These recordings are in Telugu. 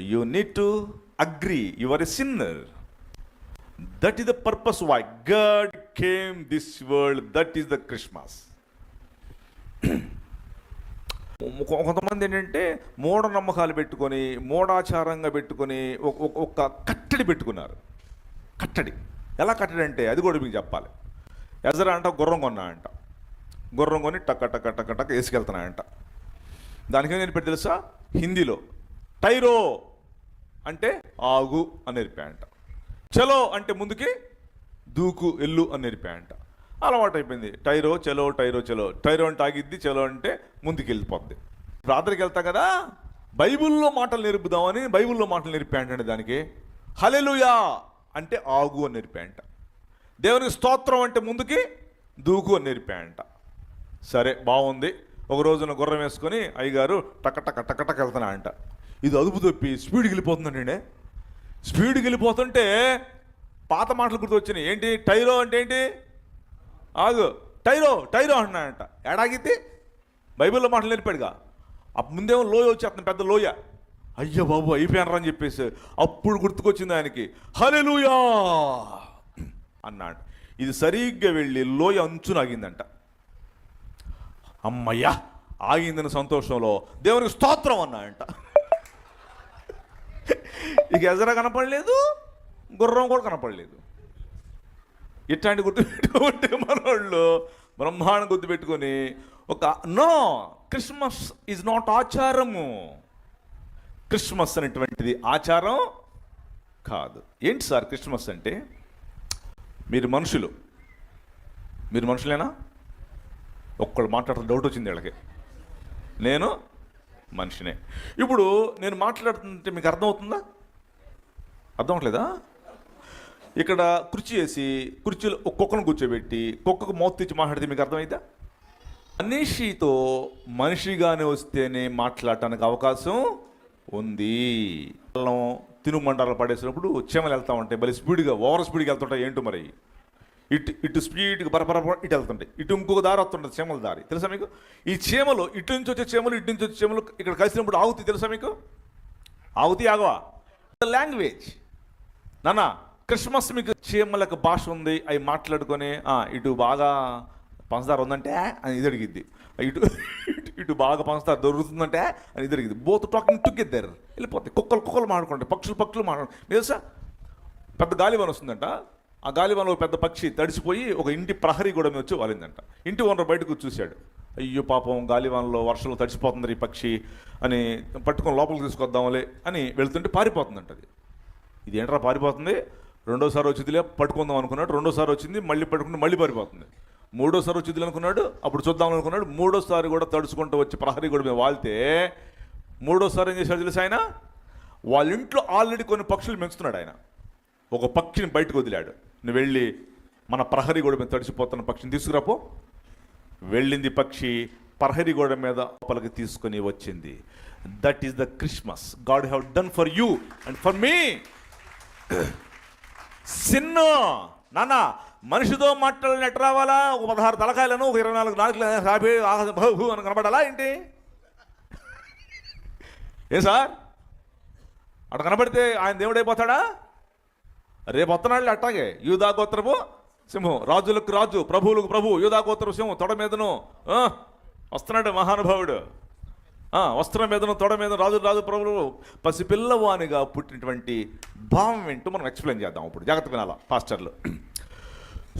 You need to agree your a sinner that is the purpose why God came this world that is the Christmas కొంతమంది ఏంటంటే మూఢనమ్మకాలు పెట్టుకొని మూఢాచారంగా పెట్టుకొని ఒక- కట్టడి పెట్టుకున్నారు. కట్టడి. ఎలా కట్టడి అంటే అది కూడా మీకు చెప్పాలి. ఎజరా అంట గుర్రం కొన్నా అంట. గుర్రం కొని టక్క టక్క టక్క టక్క వేసుకెళ్తున్నా అంట. దానికి నేను పెట్టి తెలుసా? హిందీలో టైరో అంటే ఆగు అని నేర్పాయంట. చలో అంటే ముందుకి దూకు ఎల్లు అని నేర్పాయంట. అలవాటు అయిపోయింది టైరో చలో టైరో చలో. టైరో అంటే ఆగిద్ది చలో అంటే ముందుకు వెళ్ళిపోద్ది ప్రార్థనకి వెళ్తా కదా? బైబిల్లో మాటలు నేర్పుదామని బైబిల్లో మాటలు నేర్పాయంటండి దానికి. హలెలుయా అంటే ఆగు అని నేర్పాయంట. దేవునికి స్తోత్రం అంటే ముందుకి దూకు అని నేర్పాయంట. సరే బాగుంది. ఒక రోజున గుర్రం వేసుకొని అయ్యగారు టక టక టక టక వెళ్తున్నా అంట ఇది అదుపు తప్పి స్పీడ్కి వెళ్ళిపోతుందండి స్పీడ్కి వెళ్ళిపోతుంటే పాత మాటలు గుర్తు వచ్చినాయి ఏంటి? టైరో అంటే ఏంటి? ఆగు. టైరో టైరో అంటున్నాడంట. ఏడాగిద్ది బైబిల్లో మాటలు నేర్పాడుగా. అప్పుడు ముందేమో లోయ వచ్చేస్తుంది పెద్ద లోయ. అయ్యో బాబు అయిపోయానరా అని చెప్పేసి అప్పుడు గుర్తుకొచ్చింది ఆయనకి. హలెలుయా అన్నాడు. ఇది సరిగ్గా వెళ్ళి లోయ అంచున ఆగిందంట. అమ్మయ్యా ఆగిందని సంతోషంలో దేవునికి స్తోత్రం అన్నాడంట. ఇక ఎజర కనపడలేదు గుర్రం కూడా కనపడలేదు. ఇట్లాంటి గుర్తు పెట్టుకుంటే మనోళ్ళు బ్రహ్మాండం గుర్తుపెట్టుకొని ఒక నో క్రిస్మస్ ఈజ్ నాట్ ఆచారము. క్రిస్మస్ అనేటువంటిది ఆచారం కాదు. ఏంటి సార్ క్రిస్మస్ అంటే? మీరు మనుషులు. మీరు మనుషులేనా? ఒక్కళ్ళు మాట్లాడుతున్న డౌట్ వచ్చింది వీళ్ళకి. నేను మనిషినే. ఇప్పుడు నేను మాట్లాడుతుంటే మీకు అర్థమవుతుందా? అర్థం అవట్లేదా ఇక్కడ కుర్చీ వేసి కుర్చీలో కుక్కను కూర్చోబెట్టి కుక్కకు మౌత్ తెచ్చి మాట్లాడితే మీకు అర్థమైందా? మనిషితో మనిషిగానే వస్తేనే మాట్లాడటానికి అవకాశం ఉంది. అల్లం తినుమండాలు పడేసినప్పుడు చీమలు వెళ్తా ఉంటాయి. మరి స్పీడ్గా ఓవర్ స్పీడ్గా వెళ్తుంటాయి. ఏంటో మరి? ఇటు ఇటు స్పీడ్గా బరబర ఇటు వెళ్తుంటాయి. ఇటు ఇంకొక దారి వస్తుంటుంది చీమల దారి. తెలుసా మీకు? ఈ చీమలు ఇటు నుంచి వచ్చే చీమలు ఇటు నుంచి వచ్చే చీమలు ఇక్కడ కలిసినప్పుడు ఆగుతాయి తెలుసా మీకు? ఆగుతాయి ఆగవా? లాంగ్వేజ్ నాన్న క్రిస్మస్ మీకు చీమలకు భాష ఉంది అవి మాట్లాడుకొని ఇటు బాగా పంచదార ఉందంటే అని ఇది అడిగిద్ది. ఇటు ఇటు బాగా పంచదార దొరుకుతుందంటే అని ఇది అడిగింది బోత్ టాకింగ్ టుగెదర్ వెళ్ళిపోతాయి. కుక్కలు కుక్కలు మాట్లాడుకుంటాయి. పక్షులు పక్షులు మాట్లాడు మీకు తెలుసా? పెద్ద గాలివాన వస్తుందంట. ఆ గాలివాన ఒక పెద్ద పక్షి తడిసిపోయి ఒక ఇంటి ప్రహరీ కూడా మీద వచ్చి వాలిందంట. ఇంటి ఓనర్ బయటకు చూశాడు. అయ్యో పాపం గాలివనలో వర్షంలో తడిసిపోతుంది ఈ పక్షి అని పట్టుకొని లోపలికి తీసుకొద్దాంలే అని వెళ్తుంటే పారిపోతుందంట అది. ఇది ఏంట్రా పారిపోతుంది? రెండోసారి వచ్చిదిలే పట్టుకుందాం అనుకున్నాడు. రెండోసారి వచ్చింది మళ్ళీ పట్టుకుంటే మళ్ళీ పారిపోతుంది. మూడోసారి వచ్చింది అనుకున్నాడు అప్పుడు చూద్దాం అనుకున్నాడు. మూడోసారి కూడా తడుచుకుంటూ వచ్చి ప్రహరీ కూడా మీద వాళ్తే మూడోసారి ఏం చేశాడు తెలుసు ఆయన? వాళ్ళ ఇంట్లో ఆల్రెడీ కొన్ని పక్షులు పెంచుతున్నాడు ఆయన. ఒక పక్షిని బయటకు వదిలాడు. నువ్వు వెళ్ళి మన ప్రహరీ గోడ మీద తడిచిపోతున్న పక్షిని తీసుకురాపో. వెళ్ళింది పక్షి ప్రహరీ గోడ మీద లోపలికి తీసుకొని వచ్చింది. That is the Christmas God have done for you and for me sin. నాన్న మనిషితో మాట్లాడిన ఎట్ట రావాలా? ఒక పదహారు తలకాయలను ఒక ఇరవై నాలుగు నాలుగు యాభై ఆహా, భూ అని కనబడాలా ఏంటి? ఏ సార్? అక్కడ కనబడితే ఆయన దేవుడైపోతాడా రేపు వస్తున్నాడు అట్టాగే. యూదా గోత్రపు సింహం. రాజులకు రాజు ప్రభువులకు ప్రభు యూదా గోత్రపు సింహం తొడ మీదను వస్తున్నాడు మహానుభావుడు. వస్త్రం మీద తొడ మీద రాజు రాజు ప్రభులు పసిపిల్లవానిగా పుట్టినటువంటి భావం ఏంటో మనం ఎక్స్ప్లెయిన్ చేద్దాం ఇప్పుడు. జాగ్రత్త వినాల పాస్టర్లు.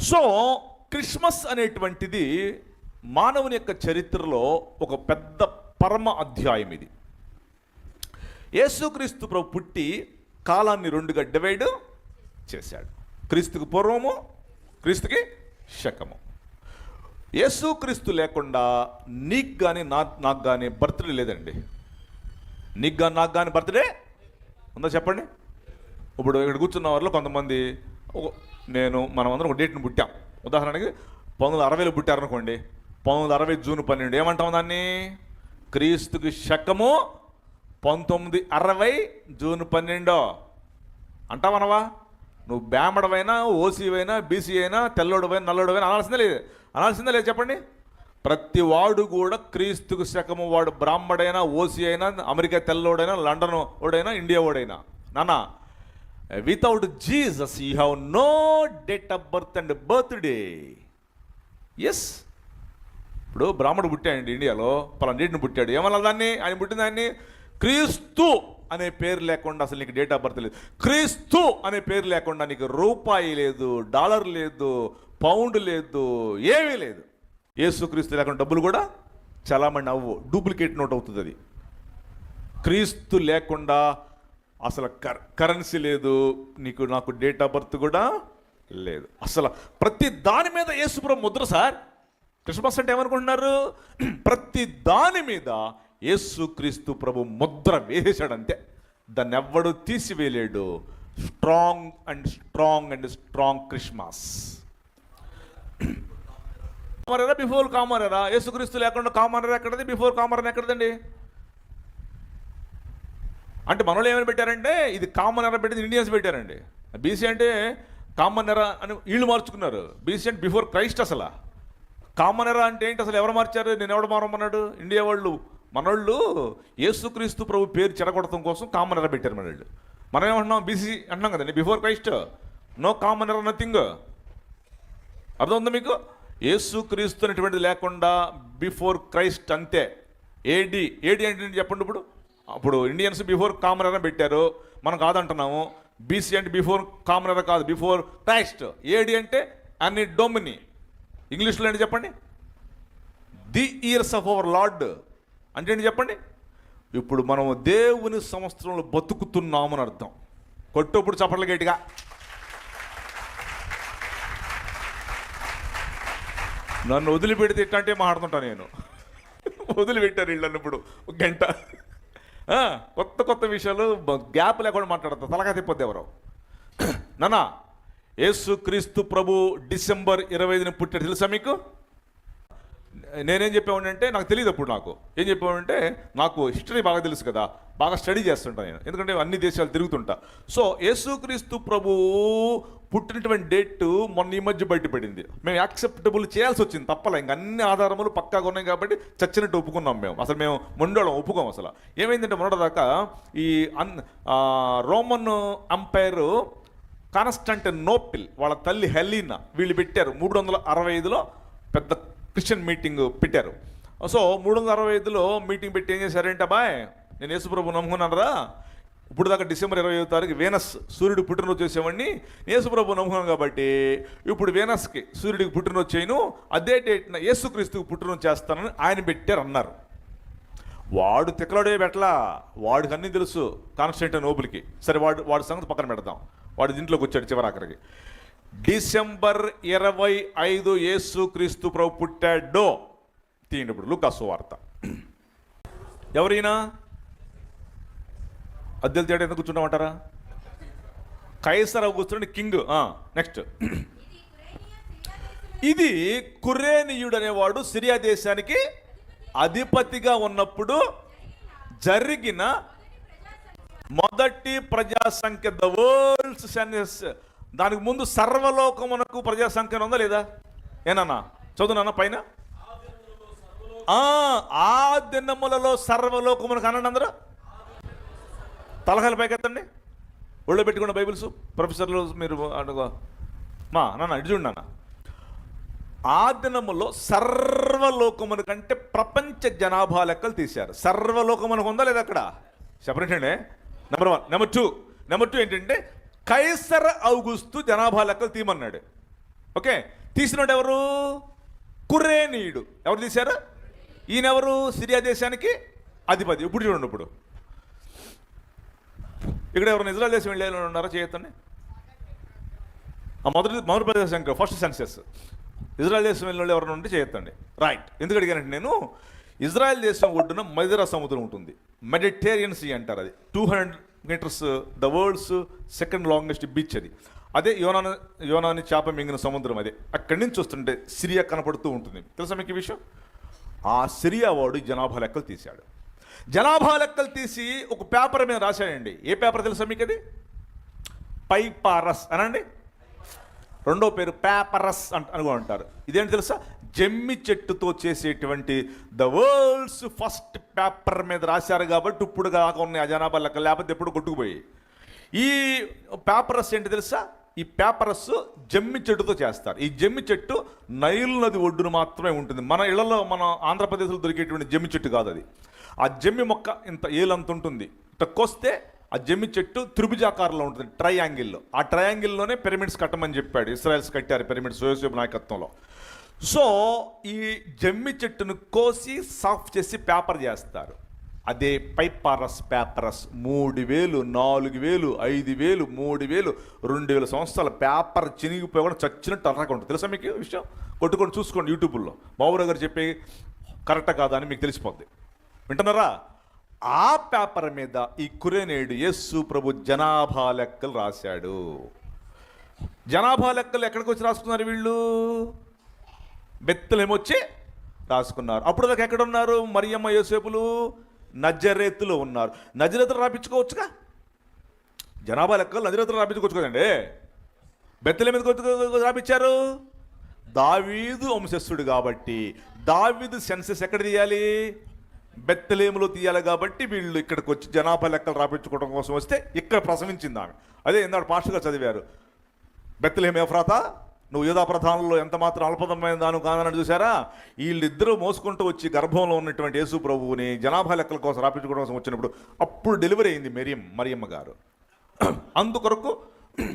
సో క్రిస్మస్ అనేటువంటిది మానవుని యొక్క చరిత్రలో ఒక పెద్ద పరమ అధ్యాయం ఇది. యేసుక్రీస్తు ప్రభు పుట్టి కాలాన్ని రెండుగా డివైడ్ చేశాడు. క్రీస్తుకు పూర్వము క్రీస్తుకి శకము. యేసుక్రీస్తు లేకుండా నీకు కానీ నా నాకు కానీ బర్త్డే లేదండి. నీకు కానీ నాకు కానీ బర్త్డే? ఉందా చెప్పండి? ఇప్పుడు ఇక్కడ కూర్చున్న వారిలో కొంతమంది నేను మనమందరం ఒక డేట్ని పుట్టాం. ఉదాహరణకి పంతొమ్మిది అరవైలో పుట్టారనుకోండి. పంతొమ్మిది అరవై జూన్ పన్నెండు ఏమంటాం దాన్ని? క్రీస్తుకి శకము పంతొమ్మిది అరవై జూన్ పన్నెండో. అంటావనవా నువ్వు? బ్యామడవైనా ఓసీవైనా బీసీ అయినా తెల్లోడవైనా నల్లోడువైనా అనాల్సిందే లేదు. అనాల్సిందే లేదు చెప్పండి. ప్రతి వాడు కూడా క్రీస్తుకు శకము వాడు బ్రాహ్మడైనా ఓసీ అయినా అమెరికా తెల్లోడైనా లండన్ ఓడైనా ఇండియా ఓడైనా నాన్న without Jesus you have no date of birth and birthday is ఇప్పుడు బ్రాహ్మడు పుట్టాడండి ఇండియాలో పలానా పుట్టాడు. ఏమన్నా దాన్ని? ఆయన పుట్టిన దాన్ని? క్రీస్తు అనే పేరు లేకుండా అసలు నీకు డేట్ ఆఫ్ బర్త్ లేదు. క్రీస్తు అనే పేరు లేకుండా నీకు రూపాయి లేదు డాలర్ లేదు పౌండ్ లేదు ఏమీ లేదు. ఏసుక్రీస్తు లేకుండా డబ్బులు కూడా చలామణి అవ్వు డూప్లికేట్ నోట్ అవుతుంది అది. క్రీస్తు లేకుండా అసలు కర్ కరెన్సీ లేదు నీకు నాకు డేట్ ఆఫ్ బర్త్ కూడా లేదు. అసలు ప్రతి దాని మీద యేసుప్రభు ముద్ర సార్. క్రిస్మస్ అంటే ఏమనుకుంటున్నారు? ప్రతి దాని మీద యేసుక్రీస్తు ప్రభు ముద్ర వేసేశాడు అంతే. దాన్ని ఎవ్వడు తీసివేయలేడు. Strong and strong and strong Christmas. కామరరా before కామరరా? యేసుక్రీస్తు లేకుండా కామరరా ఎక్కడది? బిఫోర్ కామరన్ ఎక్కడదండి? అంటే మనలో ఏమని పెట్టారంటే ఇది కామన్ ఎరా పెట్టింది ఇండియన్స్ పెట్టారండి. బీసీ అంటే కామన్ ఎరా అని వీళ్ళు మార్చుకున్నారు. బీసీ అంటే బిఫోర్ క్రైస్ట్ అసలు. కామన్ ఎరా అంటే ఏంటి? అసలు ఎవరు మార్చారు? నేను ఎవడు మారమన్నాడు? ఇండియా వాళ్ళు. మనోళ్ళు యేసుక్రీస్తు ప్రభు పేరు చెడగొడటం కోసం కామన్ ఎరా పెట్టారు మనోళ్ళు. మనం ఏమంటున్నాం? బీసీ అంటున్నాం కదండి. Before Christ. No common era nothing. అర్థం మీకు? యేసుక్రీస్తు అనేటువంటిది లేకుండా బిఫోర్ క్రైస్ట్ అంతే. ఏడి ఏడి అంటే చెప్పండి ఇప్పుడు? అప్పుడు ఇండియన్స్ బిఫోర్ కామన్ ఎరా పెట్టారు. మనం కాదంటున్నాము. బీసీ అంటే బిఫోర్ కామన్ ఎరా కాదు బిఫోర్ క్రైస్ట్. ఏడి అంటే అన్ని డొమిని. ఇంగ్లీష్లో ఏంటి చెప్పండి? The years of our lord. అంటే ఏంటి చెప్పండి? ఇప్పుడు మనం దేవుని సంవత్సరంలో బతుకుతున్నామని అర్థం. కొట్టప్పుడు చప్పట్లు గట్టిగా. నన్ను వదిలిపెడితే ఇట్టంటే మాట్లాడుతుంటా నేను. వదిలిపెట్టారు వీళ్ళని ఇప్పుడు ఒక గంట. కొత్త కొత్త విషయాలు గ్యాప్ లేకుండా మాట్లాడతా తలగా తిప్పొద్దు ఎవరు. నానా యేసు క్రీస్తు ప్రభు డిసెంబర్ ఇరవై ఐదున పుట్టాడు తెలుసా మీకు? నేనేం చెప్పామంటే నాకు తెలియదు అప్పుడు నాకు. ఏం చెప్పామంటే నాకు హిస్టరీ బాగా తెలుసు కదా బాగా స్టడీ చేస్తుంటా నేను. ఎందుకంటే అన్ని దేశాలు తిరుగుతుంటా. సో యేసుక్రీస్తు ప్రభువు పుట్టినటువంటి డేట్ మొన్న ఈ మధ్య బయటపడింది. మేము యాక్సెప్టబుల్ చేయాల్సి వచ్చింది తప్పలే. ఇంక అన్ని ఆధారములు పక్కాగా ఉన్నాయి కాబట్టి చచ్చినట్టు ఒప్పుకున్నాం మేము. అసలు మేము మొండోళం ఒప్పుకోం అసలు. ఏమైందంటే మొన్నటిదాకా ఈ అన్ రోమన్ అంపైర్ కాన్స్టంట్ నోపిల్ వాళ్ళ తల్లి హెలీనా వీళ్ళు పెట్టారు మూడు వందల అరవై ఐదులో పెద్ద క్రిస్టియన్ మీటింగ్ పెట్టారు. సో మూడు వందల అరవై ఐదులో మీటింగ్ పెట్టి ఏం చేశారంటే అబ్బాయి? నేను యేసుప్రభు నమ్ముకున్నానరా. ఇప్పుడు దాకా డిసెంబర్ ఇరవై ఐదు తారీఖు వేనస్ సూర్యుడు పుట్టినరోజు చేసేవాడిని. యేసుప్రభు నమ్ముకున్నాను కాబట్టి ఇప్పుడు వేనస్కి సూర్యుడికి పుట్టినరోజు చేయను. అదే డేట్న యేసుక్రీస్తుకు పుట్టినరోజు చేస్తానని ఆయన పెట్టారు అన్నారు వాడు తిక్కలాడే పెట్టలా. వాడికి అన్నీ తెలుసు. కాన్స్టెంట్ నోబుల్కి సరే వాడు వాడి సంగతి పక్కన పెడదాం. వాడు దీంట్లోకి వచ్చాడు చివరాఖరికి డిసెంబర్ ఇరవై ఐదు యేసు క్రీస్తు ప్రభు పుట్టాడో. తీయండి ఇప్పుడు లుకాసు వార్త. ఎవరైనా అద్దెలు తేడా ఎందుకు కూర్చుంటామంటారా కైసర్ కూర్చుంటే కింగ్. నెక్స్ట్. ఇది కురేనియుడు అనేవాడు సిరియా దేశానికి అధిపతిగా ఉన్నప్పుడు జరిగిన మొదటి ప్రజా సంఖ్య ద వరల్డ్స్ దానికి ముందు సర్వలోకమునకు ప్రజా సంఖ్య ఉందా లేదా? ఏనన్నా చదువునా పైన? ఆ, దినములలో సర్వలోకమునకు అనండి అందరూ? తలహాలు పైకెత్తండి. ఒళ్ళో పెట్టుకున్న బైబిల్స్ ప్రొఫెసర్లు మీరు అడుగు. మా నాన్న ఇటు చూడండి నాన్న. ఆ దినములో సర్వలోకమును కంటే ప్రపంచ జనాభా లెక్కలు తీశారు. సర్వలోకమునకు ఉందా లేదా అక్కడ? చెప్పండి number one number two number two ఏంటంటే కైసర ఔగుస్తు జనాభా లెక్కలు తీయమన్నాడు. ఓకే? తీసినోడు ఎవరు కురేనీయుడు. ఎవరు తీశారు? ఈయన ఎవరు సిరియా దేశానికి అధిపతి. ఇప్పుడు చూడండి ఇప్పుడు. ఇక్కడ ఎవరైనా ఇజ్రాయల్ దేశం వెళ్ళే ఉన్నారా చేయొద్దండి? ఆ మొదటి మొదటి ప్రదేశం సంఖ్య ఫస్ట్ సెన్సెస్ ఇజ్రాయల్ దేశం వెళ్ళిన వాళ్ళు ఎవరైనా ఉంటే చేయొద్దండి. రైట్ ఎందుకు అడిగానంటే నేను ఇజ్రాయెల్ దేశం ఒడ్డున మదిరా సముద్రం ఉంటుంది. మెడిటేరియన్ సీ అంటారు అది. Two hundred metres the world's second longest beach అది. అదే యోనాన యోనాని చేప మింగిన సముద్రం అదే. అక్కడి నుంచి వస్తుంటే సిరియా కనపడుతూ ఉంటుంది. తెలుసా మీకు ఈ విషయం? ఆ సిరియా వాడు జనాభా లెక్కలు తీశాడు. జనాభా లెక్కలు తీసి ఒక పేపర్ మీద రాశాడండి. ఏ పేపర్ తెలుసా మీకు అది? పైపారస్ అనండి? రెండో పేరు పేపరస్ అంట అని అంటారు ఇదేంటి తెలుసా? జమ్మి చెట్టుతో చేసేటువంటి ద వరల్డ్స్ ఫస్ట్ పేపర్ మీద రాశారు కాబట్టి ఇప్పుడు కాకుండా ఉన్నాయి ఆ జనాభా లెక్క. లేకపోతే ఎప్పుడు కొట్టుకుపోయి ఈ పేపరస్ ఏంటి తెలుసా? ఈ పేపరస్ జమ్మి చెట్టుతో చేస్తారు. ఈ జమ్మి చెట్టు నైల్ నది ఒడ్డున మాత్రమే ఉంటుంది. మన ఇళ్ళలో మన ఆంధ్రప్రదేశ్లో దొరికేటువంటి జమ్మి చెట్టు కాదు అది. ఆ జమ్మి మొక్క ఇంత ఏలంత ఉంటుంది. తక్కువస్తే ఆ జమ్మి చెట్టు త్రిభుజాకారంలో ఉంటుంది ట్రయాంగిల్లో ఆ ట్రయాంగిల్లోనే పిరమిడ్స్ కట్టమని చెప్పాడు. ఇస్రాయల్స్ కట్టారు పిరమిడ్స్ సోయోసేపు నాయకత్వంలో. సో ఈ జమ్మి చెట్టును కోసి సాఫ్ చేసి పేపర్ చేస్తారు. అదే పైపారస్ పేపరస్ మూడు వేలు నాలుగు వేలు ఐదు వేలు మూడు వేలు రెండు వేల సంవత్సరాల పేపర్ చినిగిపోయి కూడా చచ్చినట్టు అర్రగా ఉంటుంది. తెలుసా మీకు విషయం? కొట్టుకొని చూసుకోండి యూట్యూబ్లో. బాబురావు గారు చెప్పి కరెక్ట్ కాదా అని మీకు తెలిసిపోద్ది. వింటున్నారా? ఆ పేపర్ మీద ఈ కురేనేడు యేసు ప్రభు జనాభా లెక్కలు రాశాడు. జనాభా లెక్కలు ఎక్కడికి వచ్చి రాసుకున్నారు వీళ్ళు? బెత్తలేమొచ్చి రాసుకున్నారు. అప్పుడు దాకా ఎక్కడ ఉన్నారు మరియమ్మ యోసేపులు నజరేతులో ఉన్నారు. నజరేతులు రాపించుకోవచ్చుగా? జనాభా లెక్కలు నజరేతులు రాపించుకోవచ్చు కదండి. బెత్తల మీద రాపించారు? దావీదు వంశస్థుడు కాబట్టి. దావీదు సెన్సెస్ ఎక్కడ తీయాలి? బెత్తలేములో తీయాలి కాబట్టి వీళ్ళు ఇక్కడికి వచ్చి జనాభా లెక్కలు రాపించుకోవడం కోసం వస్తే ఇక్కడ ప్రసవించింది ఆమె. అదే ఇందాడు పాస్టర్గా చదివారు. బెత్తలేం ఎఫ్రాతా? నువ్వు యూదా ప్రధానంలో ఎంత మాత్రం అల్పదమైన దాను కాదని చూసారా వీళ్ళిద్దరూ మోసుకుంటూ వచ్చి గర్భంలో ఉన్నటువంటి యేసు ప్రభువుని జనాభా లెక్కల కోసం రాపించుకోవడం కోసం వచ్చినప్పుడు అప్పుడు డెలివరీ అయింది మెరియం మరియమ్మ గారు. అందుకొరకు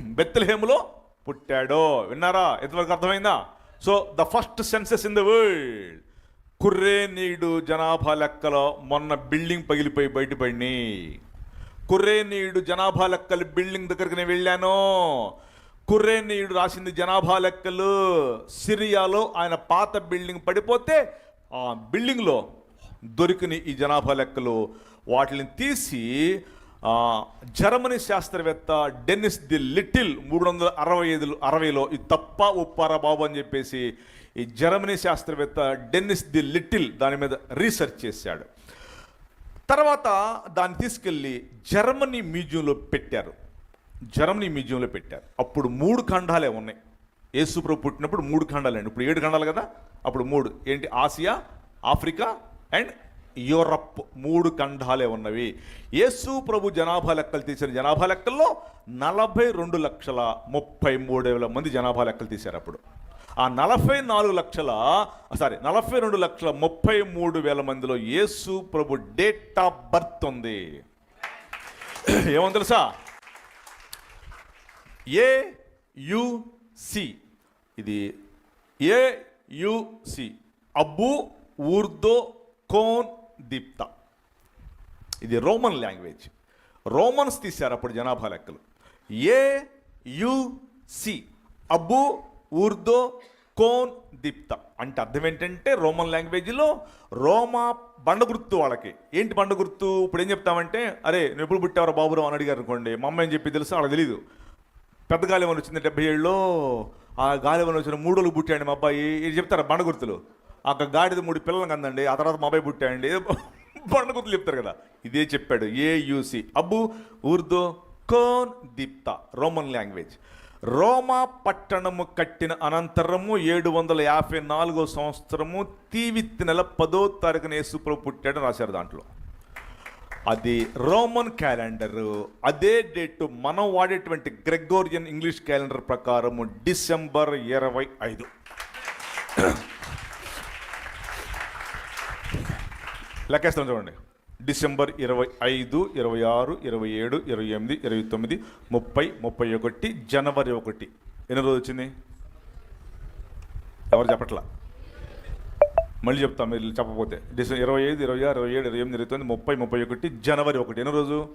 బెత్తలహేములో పుట్టాడో. విన్నారా? ఎంతవరకు అర్థమైందా? So the first census in the world కుర్రే నీడు జనాభా లెక్కలో మొన్న బిల్డింగ్ పగిలిపోయి బయటపడినాయి కుర్రేనీయుడు జనాభా లెక్కలు బిల్డింగ్ దగ్గరికి నేను వెళ్ళాను. కుర్రేనీయుడు రాసింది జనాభా లెక్కలు. సిరియాలో ఆయన పాత బిల్డింగ్ పడిపోతే ఆ బిల్డింగ్లో దొరికిన ఈ జనాభా లెక్కలు. వాటిని తీసి జర్మనీ శాస్త్రవేత్త డెన్నిస్ ది లిటిల్ మూడు వందల అరవై ఐదు అరవైలో ఇది తప్ప ఉప్పారా బాబు అని చెప్పేసి ఈ జర్మనీ శాస్త్రవేత్త డెన్నిస్ ది లిటిల్ దాని మీద రీసెర్చ్ చేశాడు. తర్వాత దాన్ని తీసుకెళ్ళి జర్మనీ మ్యూజియంలో పెట్టారు. జర్మనీ మ్యూజియంలో పెట్టారు. అప్పుడు మూడు ఖండాలే ఉన్నాయి. యేసుప్రభు పుట్టినప్పుడు మూడు ఖండాలు అండి ఇప్పుడు ఏడు ఖండాలు కదా? అప్పుడు మూడు. ఏంటి? Asia Africa and Europe. మూడు ఖండాలే ఉన్నవి. యేసు ప్రభు జనాభా లెక్కలు తీసిన జనాభా లెక్కల్లో నలభై రెండు లక్షల ముప్పై మూడు వేల మంది జనాభా లెక్కలు తీశారు అప్పుడు. ఆ నలభై నాలుగు లక్షల సారీ నలభై రెండు లక్షల ముప్పై మూడు వేల మందిలో యేసు ప్రభు డేట్ ఆఫ్ బర్త్ ఉంది. ఏమో తెలుసా? ఏ ఇది ఏయుసి అబ్బు ఊర్దో కోన్ దీప్త. ఇది రోమన్ లాంగ్వేజ్. రోమన్స్ తీశారు అప్పుడు జనాభా లెక్కలు. ఏ యుసి అబ్బు ఊర్దో కోన్ దీప్త. అంటే అర్థం ఏంటంటే రోమన్ లాంగ్వేజ్లో రోమా బండ గుర్తు వాళ్ళకి. ఏంటి బండ గుర్తు? ఇప్పుడు ఏం చెప్తామంటే అరే నువ్వు ఎప్పుడు పుట్టావరా బాబురావు అని అడిగారు అనుకోండి. మా అమ్మ ఏం చెప్పి తెలుసు? వాళ్ళకి తెలియదు పెద్ద గాలివన్ వచ్చింది డెబ్బై ఏళ్ళలో ఆ గాలివన్ వచ్చిన మూడోళ్ళు పుట్టాడు మా అబ్బాయి. ఇది చెప్తారు? బండ గుర్తులు. ఆ గాడిద మూడు పిల్లలు కందండి ఆ తర్వాత మా అబ్బాయి పుట్టాడండి బండగుర్తులు బండ గుర్తులు చెప్తారు కదా. ఇదే చెప్పాడు ఏయుసి అబ్బు ఉర్దూ కోన్ దీప్త రోమన్ లాంగ్వేజ్. రోమా పట్టణము కట్టిన అనంతరము ఏడు వందల యాభై నాలుగో సంవత్సరము తీవిత్తి నెల పదో తారీఖున యేసుప్రభు పుట్టాడు రాశారు దాంట్లో. అది రోమన్ క్యాలెండర్. అదే డేట్ మనం వాడేటువంటి గ్రెగోరియన్ ఇంగ్లీష్ క్యాలెండర్ ప్రకారము డిసెంబర్ ఇరవై ఐదు. లెక్కేస్తాం చూడండి. డిసెంబర్ ఇరవై ఐదు ఇరవై ఆరు ఇరవై ఏడు ఇరవై ఎనిమిది ఇరవై తొమ్మిది ముప్పై ముప్పై ఒకటి జనవరి ఒకటి. ఎన్ని రోజు వచ్చింది? ఎవరు చెప్పట్లా? మళ్ళీ చెప్తాం మీరు చెప్పకపోతే డిసెంబర్ ఇరవై ఐదు ఇరవై ఆరు ఇరవై ఏడు ఇరవై ఎనిమిది ఇరవై తొమ్మిది ముప్పై ముప్పై ఒకటి జనవరి ఒకటి. ఎన్ని రోజు?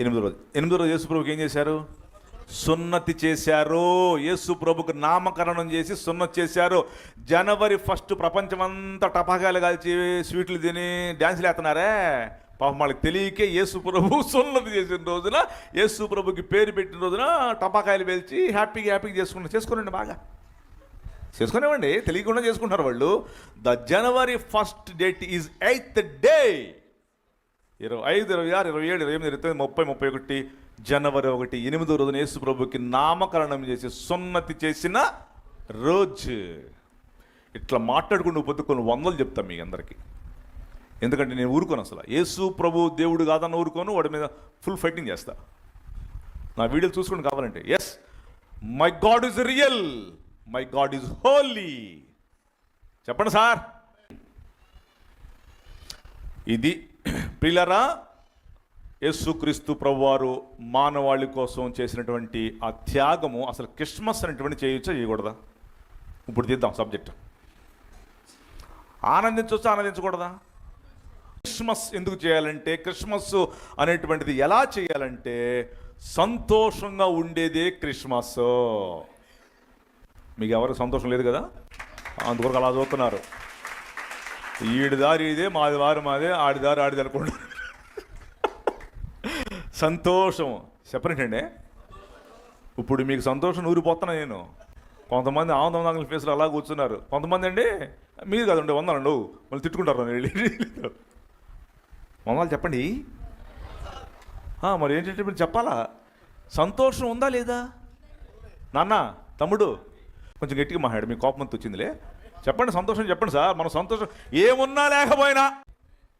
ఎనిమిది రోజు. ఎనిమిది రోజు యేసు ప్రభుకి ఏం చేశారు? సున్నతి చేశారు. యేసు ప్రభుకు నామకరణం చేసి సున్నతి చేశారు. జనవరి ఫస్ట్ ప్రపంచమంతా టపాకాయలు కాల్చి స్వీట్లు తిని డ్యాన్సులు వేస్తున్నారే? పాపం వాళ్ళకి తెలియకే యేసు ప్రభు సున్నతి చేసిన రోజున యేసు ప్రభుకి పేరు పెట్టిన రోజున టపాకాయలు పేల్చి హ్యాపీగా హ్యాపీగా చేసుకున్నారు. చేసుకోనండి బాగా. చేసుకునేవ్వండి తెలియకుండా చేసుకుంటారు వాళ్ళు. The January first date is eighth day. ఇరవై ఐదు ఇరవై ఆరు ఇరవై ఏడు ఇరవై ఎనిమిది ఇరవై తొమ్మిది ముప్పై ముప్పై ఒకటి జనవరి ఒకటి ఎనిమిదో రోజున యేసు ప్రభుకి నామకరణం చేసి సున్నతి చేసిన రోజు. ఇట్లా మాట్లాడుకుంటూ పొద్దు కొన్ని వందలు చెప్తాను మీ అందరికీ. ఎందుకంటే నేను ఊరుకోను అసలు. యేసు ప్రభు దేవుడు కాదన్న ఊరుకోను వాడి మీద ఫుల్ ఫైటింగ్ చేస్తా. నా వీడియోలు చూసుకుని కావాలంటే yes my God is real my God is holy. చెప్పండి సార్. ఇది ప్రిలరా యేసుక్రీస్తు ప్రభువారు మానవాళి కోసం చేసినటువంటి ఆ త్యాగము అసలు క్రిస్మస్ అనేటువంటి చేయొచ్చా చేయకూడదా? ఇప్పుడు తీద్దాం సబ్జెక్ట్. ఆనందించవచ్చా ఆనందించకూడదా? క్రిస్మస్ ఎందుకు చేయాలంటే క్రిస్మస్ అనేటువంటిది ఎలా చేయాలంటే సంతోషంగా ఉండేదే క్రిస్మస్. మీకు ఎవరికి సంతోషం లేదు కదా? అందుకొరకు అలా చూస్తున్నారు. ఈడి దారి ఇదే మాది వారు మాదే ఆడి దారి ఆడిది అనుకుంటారు సంతోషం. చెప్పనండి ఇప్పుడు మీకు సంతోషం ఊరిపోతున్నా నేను. కొంతమంది ఆనందం దాని ఫేస్లో అలా కూర్చున్నారు. కొంతమంది అండి మీరు కదండి వందలండు మళ్ళీ తిట్టుకుంటారు వెళ్ళి. వందలు చెప్పండి. మరి ఏంటంటే మీరు చెప్పాలా? సంతోషం ఉందా లేదా? నాన్న తమ్ముడు. కొంచెం గట్టిగా మాట్లాడు మీ కోపం అంతా వచ్చిందిలే. చెప్పండి సంతోషం చెప్పండి సార్ మన సంతోషం ఏమున్నా లేకపోయినా.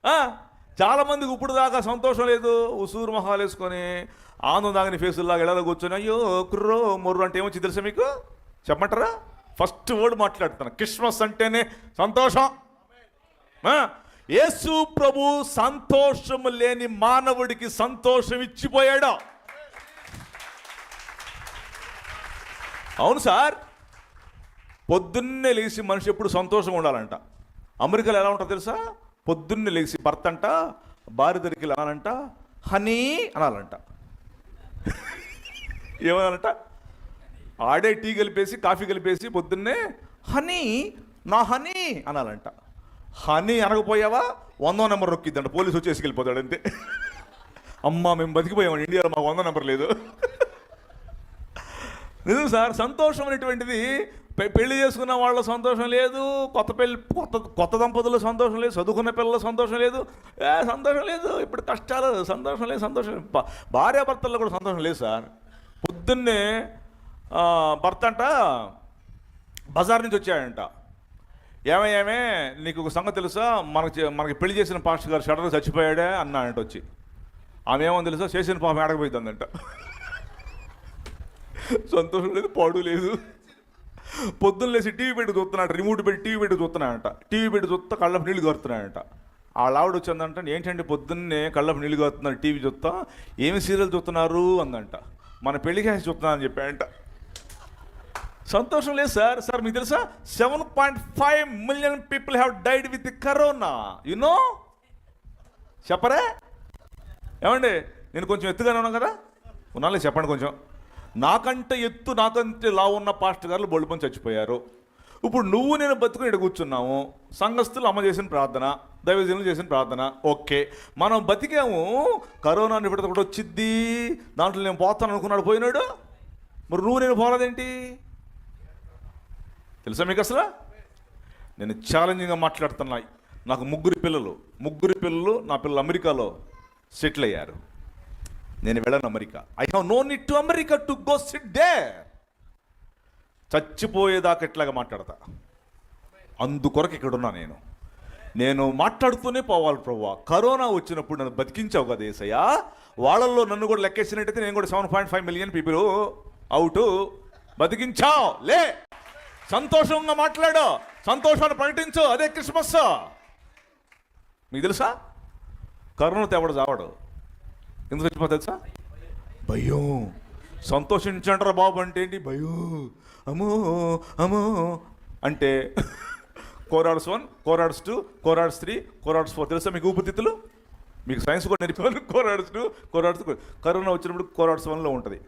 చాలామందికి చాలా మందికి ఇప్పుడు దాకా సంతోషం లేదు ఉసూరు మొహాలు వేసుకొని ఆనందం దాగని ఫేసుల్లాగా ఎడలో కూర్చొని అయ్యో కుర్రో మొర్రు అంటే ఏమొచ్చి తెలుసా మీకు? చెప్పమంటారా? ఫస్ట్ వర్డ్ మాట్లాడుతాను క్రిస్మస్ అంటేనే సంతోషం. యేసు ప్రభు సంతోషం లేని మానవుడికి సంతోషం ఇచ్చిపోయాడు. అవును సార్. పొద్దున్నే లేచి మనిషి ఎప్పుడు సంతోషంగా ఉండాలంట. అమెరికాలో ఎలా ఉంటుందో తెలుసా? పొద్దున్నే లేచి భర్త అంట భార్య దగ్గరికి అనాలంట హనీ అనాలంట. ఏమనాలంట? ఆడే టీ కలిపేసి కాఫీ కలిపేసి పొద్దున్నే హనీ నా హనీ అనాలంట. హనీ అనకపోయావా? వందో నెంబర్ నొక్కిద్దంట పోలీసు వచ్చేసి వెళ్ళిపోతాడు అంతే. అమ్మా మేము బతికిపోయాం ఇండియాలో మాకు వందో నెంబర్ లేదు. నిజం సార్ సంతోషం అనేటువంటిది పెళ్ళి చేసుకున్న వాళ్ళ సంతోషం లేదు కొత్త పెళ్ళి కొత్త కొత్త దంపతుల సంతోషం లేదు చదువుకున్న పిల్లల సంతోషం లేదు. ఏ సంతోషం లేదు ఇప్పుడు కష్టాలు సంతోషం లేదు సంతోషం భార్యాభర్తల్లో కూడా సంతోషం లేదు సార్. పొద్దున్నే భర్త అంట బజార్ నుంచి వచ్చాడంట. ఏమయ్యామే నీకు ఒక సంగతి తెలుసా? మనకి చే- మనకి పెళ్ళి చేసిన పాస్టర్ గారు షడర్ చచ్చిపోయాడే అన్నాడంట వచ్చి. ఆమె ఏమో తెలుసా? చేసిన పాపం ఏడకపోయిందంట సంతోషం లేదు పాడు లేదు. పొద్దున్న లేచి టీవీ పెట్టి చూస్తున్నాడు రిమోట్ పెట్టి టీవీ పెట్టి చూస్తున్నాడంట. టీవీ పెట్టి చూస్తా కళ్ళపు నీళ్ళు కారుతున్నాడంట. ఆ ఆవిడ వచ్చిందంట ఏంటంటే పొద్దున్నే కళ్ళపు నీళ్ళు కడుతున్నారు టీవీ చూస్తా? ఏమి సీరియల్ చూస్తున్నారు? అందంట. మన పెళ్ళి క్యాష్ చూస్తున్నా అని చెప్పాడంట. సంతోషం లేదు సార్ సార్ మీకు తెలుసా? Seven point five million people have died with corona you know చెప్పరే? ఏమండి? నేను కొంచెం ఎత్తుగానే ఉన్నాను కదా? ఉన్నాలే చెప్పండి కొంచెం. నాకంటే ఎత్తు నాకంటే లా ఉన్న పాస్టర్ గారు బొళ్ళుపని చచ్చిపోయారు. ఇప్పుడు నువ్వు నేను బతుకుని ఇక్కడ కూర్చున్నాము. సంఘస్థులు అమ్మ చేసిన ప్రార్థన దైవజనులు చేసిన ప్రార్థన. ఓకే. మనం బతికాము. కరోనా ఇప్పుడు ఒకటి వచ్చిద్ది. దాంట్లో నేను పోతాను అనుకున్నాడు పోయినాడు. మరి నువ్వు నేను పోరాదేంటి? తెలుసా మీకు అసలు? నేను ఛాలెంజింగ్గా మాట్లాడుతున్నా. నాకు ముగ్గురు పిల్లలు. ముగ్గురు పిల్లలు నా పిల్లలు అమెరికాలో సెటిల్ అయ్యారు. నేను వెళ్ళను America. I have no need to America to go sit day చచ్చిపోయేదాకా ఇట్లాగా మాట్లాడతా. అందుకొరకు ఇక్కడ ఉన్నా నేను. నేను మాట్లాడుతూనే పోవాలి ప్రభు కరోనా వచ్చినప్పుడు నన్ను బతికించావు కదా ఏసయ్యా. వాళ్ళల్లో నన్ను కూడా లెక్కేసినట్టయితే నేను కూడా seven point five million people out బతికించావు. లే. సంతోషంగా మాట్లాడు. సంతోషాన్ని ప్రకటించు. అదే క్రిస్మస్. మీకు తెలుసా? కరోనా తేవడు చావడు. ఎందుకు చచ్చిపో తెలుసా? భయం. సంతోషించంటారా బాబు అంటే ఏంటి? భయం. అమ్మో అమ్మో. అంటే కోరాడ్స్ వన్ కోరాడ్స్ టూ కోరాడ్స్ త్రీ కోరాడ్స్ ఫోర్. తెలుసా మీకు ఊపిరితిత్తులు? మీకు సైన్స్ కూడా నేర్పారు కోరాడ్స్ టూ కోరాడ్స్ కరోనా వచ్చినప్పుడు కోరాడ్స్ వన్లో ఉంటుంది.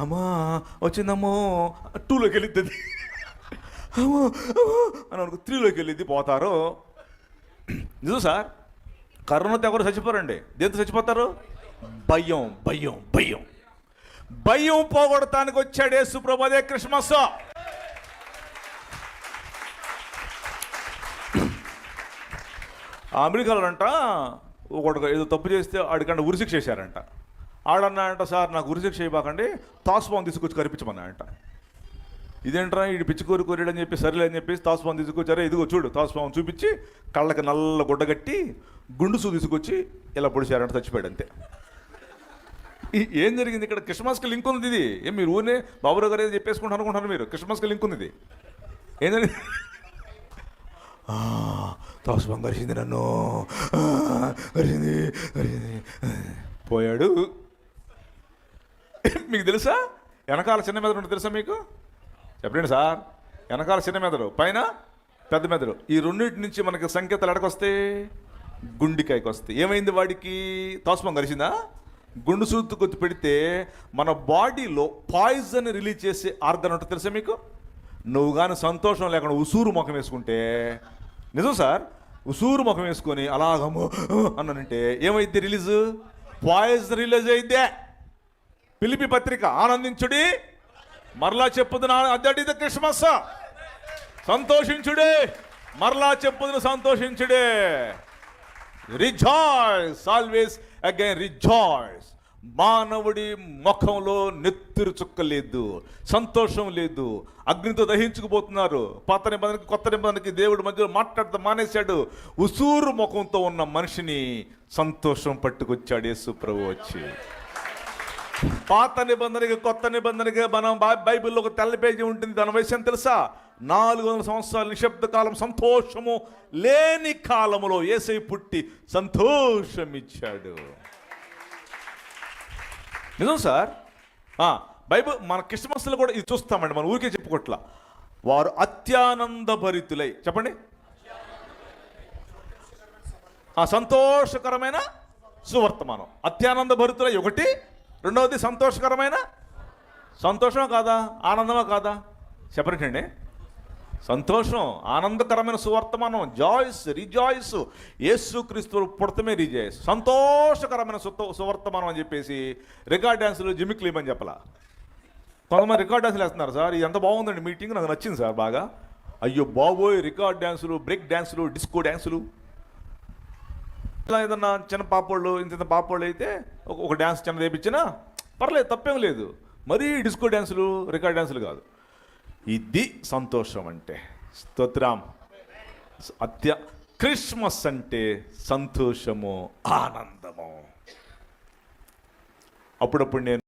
అమ్మా వచ్చిందమ్మో. టూలోకి వెళ్ళిద్ది. అమ్మో అమ్మో. అని అనుకో త్రీలోకి వెళ్ళిద్ది పోతారు. నిజం సార్? కరోనాతో ఎవరు చచ్చిపోరండి. దేంతో చచ్చిపోతారు? భయం భయం భయం. భయం పోగొడటానికి వచ్చాడు యేసు అదే క్రిస్మస్. ఆ అమెరికాలో అంట ఒకడు ఏదో తప్పు చేస్తే ఆడికంట ఉరిశిక్ష చేశారంట. ఆడన్నాడంట సార్ నాకు ఉరిశిక్ష చేయబాకండి తాసుపాము తీసుకొచ్చి కనిపించమన్నాడంట ఇదేంట్రా ఇటు పిచ్చి కోరి అని చెప్పి సరేలే అని చెప్పేసి తాసుపాము తీసుకొచ్చారే ఇదిగో చూడు తాసుపాము చూపించి కళ్ళకి నల్ల గుడ్డ కట్టి గుండు సూ తీసుకొచ్చి ఇలా పొడిచారంట చచ్చిపోయాడు అంతే ఏం జరిగింది? ఇక్కడ క్రిస్మస్కి లింక్ ఉంది ఇది. ఏం మీరు ఊరినే బాబురావు గారు ఏదో చెప్పేసుకుంటారు అనుకుంటున్నారు మీరు. క్రిస్మస్కి లింక్ ఉంది ఇది. ఏం జరిగింది? ఆ, తాసుపాము కరిచింది నన్ను. ఆ, కరిచింది కరిచింది. పోయాడు. మీకు తెలుసా? వెనకాల చిన్న మెదడు ఉంటుంది తెలుసా మీకు? చెప్పండి సార్. వెనకాల చిన్న మెదడు పైన పెద్ద మెదడు. ఈ రెండింటి నుంచి మనకి సంకేతాలు ఎడకొస్తే గుండికాయకి వస్తాయి ఏమైంది వాడికి? తోస్పం కలిసిందా గుండు సూత్తు కొద్ది పెడితే మన బాడీలో పాయిజన్ రిలీజ్ చేసే ఆర్గన్ ఉంటుంది తెలుసా మీకు? నువ్వు కానీ సంతోషం లేకుండా ఉసూరు ముఖం వేసుకుంటే నిజం సార్? ఉసూరు ముఖం వేసుకొని అలాగము అన్నానంటే ఏమైంది రిలీజ్? పాయిజన్ రిలీజ్ అయితే పిలిపి పత్రిక ఆనందించుడి. మరలా చెప్పుదు నా క్రిస్మస్. సంతోషించుడే. మరలా చెప్పుదును సంతోషించుడే. రిజాయ్ ఆల్వేస్ అగైన్ రిజాయిస్ మానవుడి ముఖంలో నెత్తురు చుక్క లేదు సంతోషం లేదు. అగ్నితో దహించుకుపోతున్నారు. పాత నిబంధనకి కొత్త నిబంధనకి దేవుడు మధ్యలో మాట్లాడుతూ మానేశాడు. ఉసూరు ముఖంతో ఉన్న మనిషిని సంతోషం పట్టుకొచ్చాడు యేసు ప్రభు వచ్చి. పాత నిబంధనకి కొత్త నిబంధనకి మనం బై- బైబిల్లో ఒక తెల్ల పేజీ ఉంటుంది. దాని వయసు తెలుసా? నాలుగు వందల సంవత్సరాల నిశ్శబ్ద కాలం సంతోషము లేని కాలములో ఏసై పుట్టి సంతోషం ఇచ్చాడు నిజం సార్? బైబుల్ మన క్రిస్మస్లో కూడా ఇది చూస్తామండి మన ఊరికే చెప్పుకోట్లా. వారు అత్యానంద భరితులై చెప్పండి. సంతోషకరమైన సువర్తమానం. అత్యానంద భరితులై ఒకటి రెండవది సంతోషకరమైన సంతోషమా కాదా ఆనందమా కాదా? సెపరేట్ అండి. సంతోషం ఆనందకరమైన సువర్తమానం జాయిస్ రిజాయిస్ యేసు క్రీస్తు పుడతమే రిజాయిస్. సంతోషకరమైన సుత సువర్తమానం అని చెప్పేసి రికార్డ్ డ్యాన్సులు జిమిక్లు ఇవ్వని చెప్పలా. కొంతమంది రికార్డ్ డ్యాన్సులు వేస్తున్నారు సార్ ఇది ఎంత బాగుందండి మీటింగ్ నాకు నచ్చింది సార్ బాగా. అయ్యో బాబోయ్ రికార్డ్ డ్యాన్సులు బ్రేక్ డ్యాన్సులు డిస్కో డ్యాన్సులు ఇలా ఏదన్నా చిన్న పాపోళ్ళు ఇంత ఇంత పాపోళ్ళు అయితే ఒక డ్యాన్స్ చిన్న వేయించినా పర్లేదు తప్పేం లేదు. మరీ డిస్కో డ్యాన్సులు రికార్డ్ డ్యాన్సులు కాదు. ఇది సంతోషం అంటే స్తోత్రం. అత్య క్రిస్మస్ అంటే సంతోషము ఆనందము. అప్పుడప్పుడు నేను